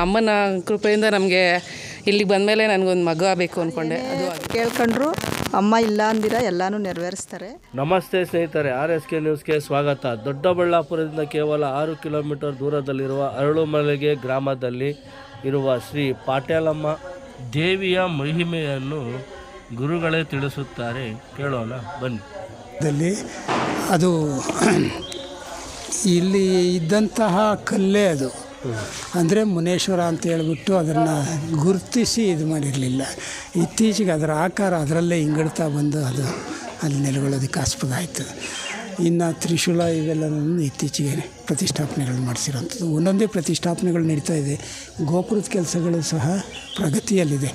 ಅಮ್ಮನ ಕೃಪೆಯಿಂದ ನಮಗೆ ಇಲ್ಲಿಗೆ ಬಂದಮೇಲೆ ನನಗೊಂದು ಮಗು ಆಗಬೇಕು ಅಂದ್ಕೊಂಡೆ ಅದು. ಕೇಳ್ಕೊಂಡ್ರು ಅಮ್ಮ ಇಲ್ಲ ಅಂದಿರ ಎಲ್ಲಾನು ನೆರವೇರಿಸ್ತಾರೆ. ನಮಸ್ತೆ ಸ್ನೇಹಿತರೆ ಆರ್ ಎಸ್ ಕೆ ನ್ಯೂಸ್ಗೆ ಸ್ವಾಗತ. ದೊಡ್ಡಬಳ್ಳಾಪುರದಿಂದ ಕೇವಲ ಆರು ಕಿಲೋಮೀಟರ್ ದೂರದಲ್ಲಿರುವ ಅರಳುಮಲೆಗೆ ಗ್ರಾಮದಲ್ಲಿ ಇರುವ ಶ್ರೀ ಪಾಟ್ಯಾಲಮ್ಮ ದೇವಿಯ ಮಹಿಮೆಯನ್ನು ಗುರುಗಳೇ ತಿಳಿಸುತ್ತಾರೆ. ಕೇಳೋಣ ಬನ್ನಿ. ಅದು ಇಲ್ಲಿ ಇದ್ದಂತಹ ಕಲ್ಲೇ ಅದು. ಅಂದರೆ ಮುನೇಶ್ವರ ಅಂತ ಹೇಳ್ಬಿಟ್ಟು ಅದನ್ನು ಗುರುತಿಸಿ ಇದು ಮಾಡಿರಲಿಲ್ಲ. ಇತ್ತೀಚೆಗೆ ಅದರ ಆಕಾರ ಅದರಲ್ಲೇ ಹಿಂಗಿಡ್ತಾ ಬಂದು ಅದು ಅಲ್ಲಿ ನೆಲೆಗೊಳ್ಳೋದಕ್ಕೆ ಆಸ್ಪದ ಆಯಿತು. ಇನ್ನು ತ್ರಿಶೂಲ ಇವೆಲ್ಲನೂ ಇತ್ತೀಚೆಗೆ ಪ್ರತಿಷ್ಠಾಪನೆಗಳು ಮಾಡಿಸಿರೋಂಥದ್ದು ಒಂದೊಂದೇ ಪ್ರತಿಷ್ಠಾಪನೆಗಳು ನಡೀತಾ ಇದೆ. ಗೋಪುರದ ಕೆಲಸಗಳು ಸಹ ಪ್ರಗತಿಯಲ್ಲಿದೆ.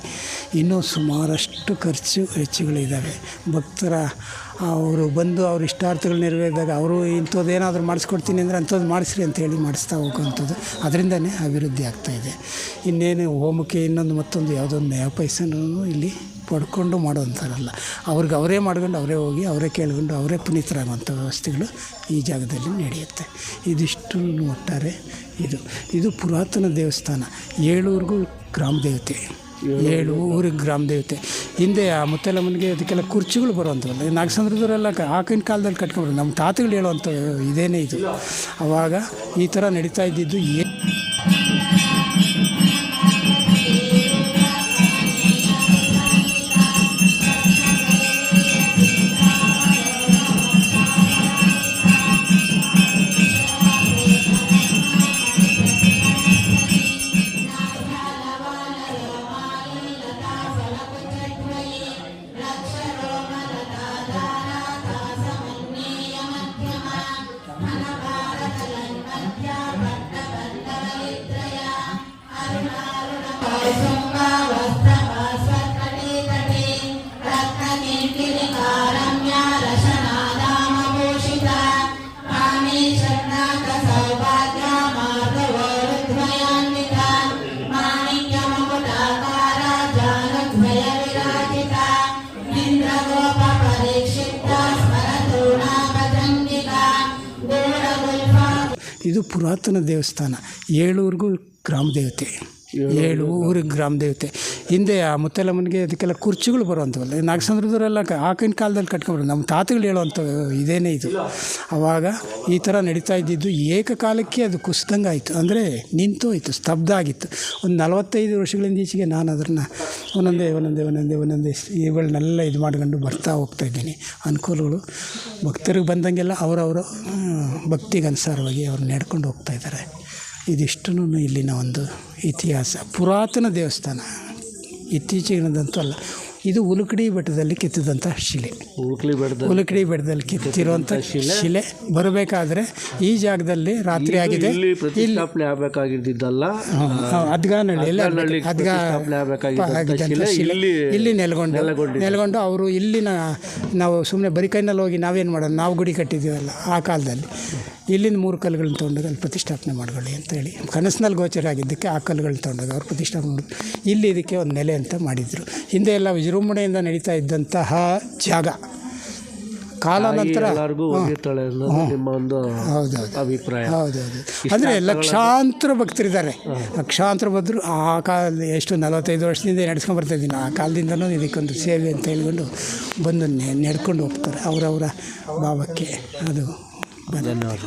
ಇನ್ನೂ ಸುಮಾರಷ್ಟು ಖರ್ಚು ವೆಚ್ಚಗಳಿದ್ದಾವೆ ಭಕ್ತರ, ಅವರು ಬಂದು ಅವ್ರ ಇಷ್ಟಾರ್ಥಗಳು ನೆರವೇರಿದಾಗ ಅವರು ಇಂಥದ್ದೇನಾದರೂ ಮಾಡಿಸ್ಕೊಡ್ತೀನಿ ಅಂದರೆ ಅಂಥದ್ದು ಮಾಡಿಸ್ರಿ ಅಂತ ಹೇಳಿ ಮಾಡಿಸ್ತಾ ಹೋಗುವಂಥದ್ದು. ಅದರಿಂದನೇ ಅಭಿವೃದ್ಧಿ ಆಗ್ತಾಯಿದೆ ಇನ್ನೇನು ಹೋಮಕ್ಕೆ ಇನ್ನೊಂದು ಮತ್ತೊಂದು ಯಾವುದೊಂದು ನಯ ಪೈಸನೂ ಇಲ್ಲಿ ಪಡ್ಕೊಂಡು ಮಾಡೋವಂಥರಲ್ಲ ಅವ್ರಿಗೆ ಅವರೇ ಮಾಡ್ಕೊಂಡು ಅವರೇ ಹೋಗಿ ಅವರೇ ಕೇಳ್ಕೊಂಡು ಅವರೇ ಪುನೀತರಾಗುವಂಥ ವ್ಯವಸ್ಥೆಗಳು ಈ ಜಾಗದಲ್ಲಿ ನಡೆಯುತ್ತೆ. ಇದಿಷ್ಟು ಒಟ್ಟಾರೆ ಇದು. ಇದು ಪುರಾತನ ದೇವಸ್ಥಾನ. ಏಳೂರಿಗೂ ಗ್ರಾಮ ದೇವತೆ. ಏಳು ಊರಿಗೆ ಗ್ರಾಮ ದೇವತೆ. ಹಿಂದೆ ಆ ಮುತ್ತಲಮ್ಮನಿಗೆ ಅದಕ್ಕೆಲ್ಲ ಕುರ್ಚಿಗಳು ಬರುವಂಥವಲ್ಲ ನಾಗಸಂದ್ರದವರೆಲ್ಲ ಆಗಿನ ಕಾಲದಲ್ಲಿ ಕಟ್ಕೊಂಡ್ರು ನಮ್ಮ ತಾತಗಳು ಹೇಳುವಂಥ ಇದೇನೇ ಇದು. ಆವಾಗ ಈ ಥರ ನಡೀತಾ ಇದ್ದಿದ್ದು ಏ ಇದು ಪುರಾತನ ದೇವಸ್ಥಾನ. ಏಳೂರಿಗೂ ಗ್ರಾಮ ದೇವತೆ. ಏಳು ಊರಿಗೆ ಗ್ರಾಮ ದೇವತೆ ಹಿಂದೆ ಆ ಮುತ್ತಲಮ್ಮನಿಗೆ ಅದಕ್ಕೆಲ್ಲ ಕುರ್ಚಿಗಳು ಬರುವಂಥವಲ್ಲ. ನಾಗಸಂದ್ರದವರೆಲ್ಲ ಆಗಿನ ಕಾಲದಲ್ಲಿ ಕಟ್ಕೊಂಡ್ರು. ನಮ್ಮ ತಾತಗಳು ಹೇಳುವಂಥ ಇದೇನೇ ಇದು. ಆವಾಗ ಈ ಥರ ನಡೀತಾ ಇದ್ದಿದ್ದು ಏಕಕಾಲಕ್ಕೆ ಅದು ಕುಸಿದಂಗೆ ಆಯಿತು ಅಂದರೆ ನಿಂತೋಯ್ತು ಸ್ತಬ್ಧ ಆಗಿತ್ತು ಒಂದು ನಲವತ್ತೈದು ವರ್ಷಗಳಿಂದ ಈಚೆಗೆ ನಾನು ಅದನ್ನು ಒಂದೊಂದೇ ಒಂದೊಂದೇ ಒಂದೊಂದೇ ಒಂದೊಂದೇ ಇವುಗಳನ್ನೆಲ್ಲ ಇದು ಮಾಡ್ಕೊಂಡು ಬರ್ತಾ ಹೋಗ್ತಾ ಇದ್ದೀನಿ. ಅನುಕೂಲಗಳು ಭಕ್ತರಿಗೆ ಬಂದಂಗೆಲ್ಲ ಅವರವರು ಭಕ್ತಿಗೆ ಅನುಸಾರವಾಗಿ ಅವ್ರು ನಡ್ಕೊಂಡು ಹೋಗ್ತಾ ಇದ್ದಾರೆ. ಇದಿಷ್ಟೂ ಇಲ್ಲಿನ ಒಂದು ಇತಿಹಾಸ. ಪುರಾತನ ದೇವಸ್ಥಾನ. ಇತ್ತೀಚೆಗಿನದಂತೂ ಅಲ್ಲ. ಇದು ಉಲುಕಡಿ ಬೆಟ್ಟದಲ್ಲಿ ಕೆತ್ತಿದಂಥ ಶಿಲೆ. ಉಲುಕಡಿ ಬೆಟ್ಟದ ಉಲುಕಡಿ ಬೆಟ್ಟದಲ್ಲಿ ಕೆತ್ತಿರುವಂಥ ಶಿಲೆ. ಬರಬೇಕಾದ್ರೆ ಈ ಜಾಗದಲ್ಲಿ ರಾತ್ರಿ ಆಗಿದೆ. ಇಲ್ಲಿ ಆಗಬೇಕಾಗಿದ್ದಲ್ಲ ಅದ್ಗಾನಹಳ್ಳಿ ಇಲ್ಲಿ ಇಲ್ಲಿ ನೆಲೆಗೊಂಡು ನೆಲೆಗೊಂಡು ಅವರು ಇಲ್ಲಿನ ನಾವು ಸುಮ್ಮನೆ ಬರಿಕೈನಲ್ಲಿ ಹೋಗಿ ನಾವೇನು ಮಾಡೋಣ ನಾವು ಗುಡಿ ಕಟ್ಟಿದ್ದೀವಲ್ಲ ಆ ಕಾಲದಲ್ಲಿ. ಇಲ್ಲಿಂದ ಮೂರು ಕಲ್ಲುಗಳನ್ನ ತೊಗೊಂಡೋಗಿ ಅಲ್ಲಿ ಪ್ರತಿಷ್ಠಾಪನೆ ಮಾಡ್ಕೊಳ್ಳಿ ಅಂತ ಹೇಳಿ. ಕನಸಿನಲ್ಲಿ ಗೋಚರ ಆಗಿದ್ದಕ್ಕೆ ಆ ಕಲ್ಲುಗಳನ್ನ ತೊಗೊಂಡೋಗಿ ಅವ್ರು ಪ್ರತಿಷ್ಠಾಪನೆ ಮಾಡಿ. ಇಲ್ಲಿ ಇದಕ್ಕೆ ಒಂದು ನೆಲೆ ಅಂತ ಮಾಡಿದರು. ಹಿಂದೆ ಎಲ್ಲ ವಿಜೃಂಭಣೆಯಿಂದ ನಡೀತಾ ಇದ್ದಂತಹ ಜಾಗ. ಕಾಲಾನಂತರ ಹೌದೌದು. ಅಭಿಪ್ರಾಯ. ಹೌದೌದು. ಅಂದರೆ ಲಕ್ಷಾಂತರ ಭಕ್ತರಿದ್ದಾರೆ. ಲಕ್ಷಾಂತರ ಭಕ್ತರು ಆ ಕಾಲ ಎಷ್ಟು ನಲವತ್ತೈದು ವರ್ಷದಿಂದ ನಡ್ಸ್ಕೊಂಡು ಬರ್ತಾ ಇದ್ದೀನಿ. ಆ ಕಾಲದಿಂದನೂ ಇದಕ್ಕೊಂದು ಸೇವೆ ಅಂತ ಹೇಳ್ಕೊಂಡು ಬಂದು ನೆಡ್ಕೊಂಡು ಹೋಗ್ತಾರೆ. ಅವರವರ ಭಾವಕ್ಕೆ ಅದು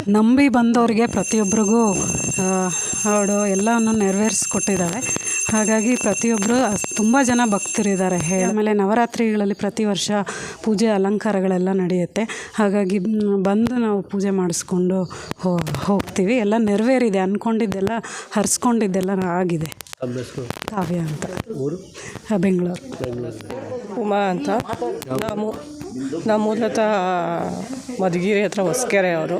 ನಂಬಿ ಬಂದವರಿಗೆ ಪ್ರತಿಯೊಬ್ಬರಿಗೂ ಅವಳು ಎಲ್ಲವನ್ನು ನೆರವೇರಿಸ್ಕೊಟ್ಟಿದ್ದಾಳೆ ಹಾಗಾಗಿ ಪ್ರತಿಯೊಬ್ಬರು ತುಂಬ ಜನ ಭಕ್ತರಿದ್ದಾರೆ. ಹೇಳಿ ಆಮೇಲೆ ನವರಾತ್ರಿಗಳಲ್ಲಿ ಪ್ರತಿ ವರ್ಷ ಪೂಜೆ ಅಲಂಕಾರಗಳೆಲ್ಲ ನಡೆಯುತ್ತೆ. ಹಾಗಾಗಿ ಬಂದು ನಾವು ಪೂಜೆ ಮಾಡಿಸ್ಕೊಂಡು ಹೋ ಹೋಗ್ತೀವಿ. ಎಲ್ಲ ನೆರವೇರಿದೆ. ಅಂದ್ಕೊಂಡಿದ್ದೆಲ್ಲ ಹರಿಸ್ಕೊಂಡಿದ್ದೆಲ್ಲ ಆಗಿದೆ. ಕಾವ್ಯ ಅಂತ. ಊರು? ಬೆಂಗಳೂರು. ಉಮಾ ಅಂತ. ನಾವು ನಾವು ಮೂಲತಃ ಮಧುಗಿರಿ ಹತ್ರ ಹೊಸಕೆರೆ ಅವರು.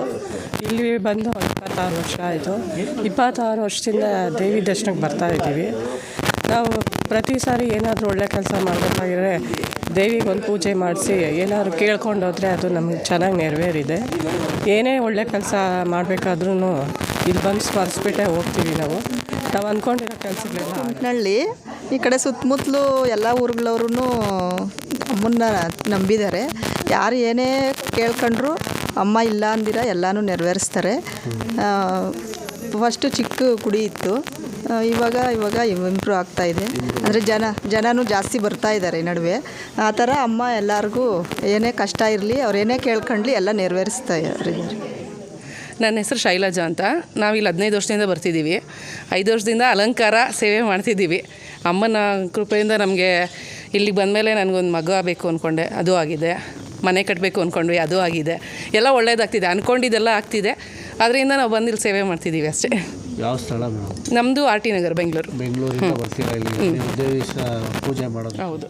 ಇಲ್ಲಿ ಬಂದು ಇಪ್ಪತ್ತಾರು ವರ್ಷ ಆಯಿತು. ಇಪ್ಪತ್ತಾರು ವರ್ಷದಿಂದ ದೇವಿ ದರ್ಶನಕ್ಕೆ ಬರ್ತಾ ಇದ್ದೀವಿ. ನಾವು ಪ್ರತಿ ಸಾರಿ ಏನಾದರೂ ಒಳ್ಳೆ ಕೆಲಸ ಮಾಡಬೇಕಾಗಿದ್ರೆ ದೇವಿಗೆ ಒಂದು ಪೂಜೆ ಮಾಡಿಸಿ ಏನಾದರೂ ಕೇಳ್ಕೊಂಡು ಹೋದರೆ ಅದು ನಮ್ಗೆ ಚೆನ್ನಾಗಿ ನೆರವೇರಿದೆ. ಏನೇ ಒಳ್ಳೆ ಕೆಲಸ ಮಾಡಬೇಕಾದ್ರೂ ಇಲ್ಲಿ ಬಂದು ಸ್ಮರಿಸ್ಬಿಟ್ಟೆ ಹೋಗ್ತೀವಿ ನಾವು. ನಾವು ಅಂದ್ಕೊಂಡಿರೋ ಕೆಲಸಗಳೆಲ್ಲ ಈ ಕಡೆ ಸುತ್ತಮುತ್ತಲು ಎಲ್ಲ ಊರುಗಳವ್ರೂ ಅಮ್ಮನ್ನ ನಂಬಿದ್ದಾರೆ. ಯಾರು ಏನೇ ಕೇಳ್ಕೊಂಡ್ರು ಅಮ್ಮ ಇಲ್ಲ ಅಂದಿರ ಎಲ್ಲನೂ ನೆರವೇರಿಸ್ತಾರೆ. ಫಸ್ಟು ಚಿಕ್ಕ ಗುಡಿ ಇತ್ತು. ಇವಾಗ ಇವಾಗ ಇಂಪ್ರೂವ್ ಆಗ್ತಾ ಇದೆ. ಅಂದರೆ ಜನ, ಜನನೂ ಜಾಸ್ತಿ ಬರ್ತಾ ಇದ್ದಾರೆ ನಡುವೆ. ಆ ಥರ ಅಮ್ಮ ಎಲ್ಲರಿಗೂ ಏನೇ ಕಷ್ಟ ಇರಲಿ, ಅವ್ರು ಏನೇ ಕೇಳ್ಕೊಂಡ್ಲಿ ಎಲ್ಲ ನೆರವೇರಿಸ್ತಾ ಇದ್ದಾರೆ. ನನ್ನ ಹೆಸರು ಶೈಲಜಾ ಅಂತ. ನಾವಿಲ್ಲಿ ಹದಿನೈದು ವರ್ಷದಿಂದ ಬರ್ತಿದ್ದೀವಿ. ಐದು ವರ್ಷದಿಂದ ಅಲಂಕಾರ ಸೇವೆ ಮಾಡ್ತಿದ್ದೀವಿ. ಅಮ್ಮನ ಕೃಪೆಯಿಂದ ನಮಗೆ ಇಲ್ಲಿಗೆ ಬಂದಮೇಲೆ ನನಗೊಂದು ಮಗ ಬೇಕು ಅಂದ್ಕೊಂಡೆ ಅದು ಆಗಿದೆ. ಮನೆ ಕಟ್ಟಬೇಕು ಅಂದ್ಕೊಂಡ್ವಿ ಅದು ಆಗಿದೆ. ಎಲ್ಲ ಒಳ್ಳೇದಾಗ್ತಿದೆ. ಅಂದ್ಕೊಂಡಿದ್ದೆಲ್ಲ ಆಗ್ತಿದೆ. ಅದರಿಂದ ನಾವು ಬಂದು ಇಲ್ಲಿ ಸೇವೆ ಮಾಡ್ತಿದ್ದೀವಿ ಅಷ್ಟೇ. ಯಾವ ಸ್ಥಳ ನಮ್ಮದು ಆರ್ ಟಿ ನಗರ್ ಬೆಂಗಳೂರು. ಬೆಂಗಳೂರಿಂದ ಬರ್ತೀರಾ ಇಲ್ಲಿ? ನೀವು ಪೂಜೆ ಮಾಡೋದು? ಹೌದು.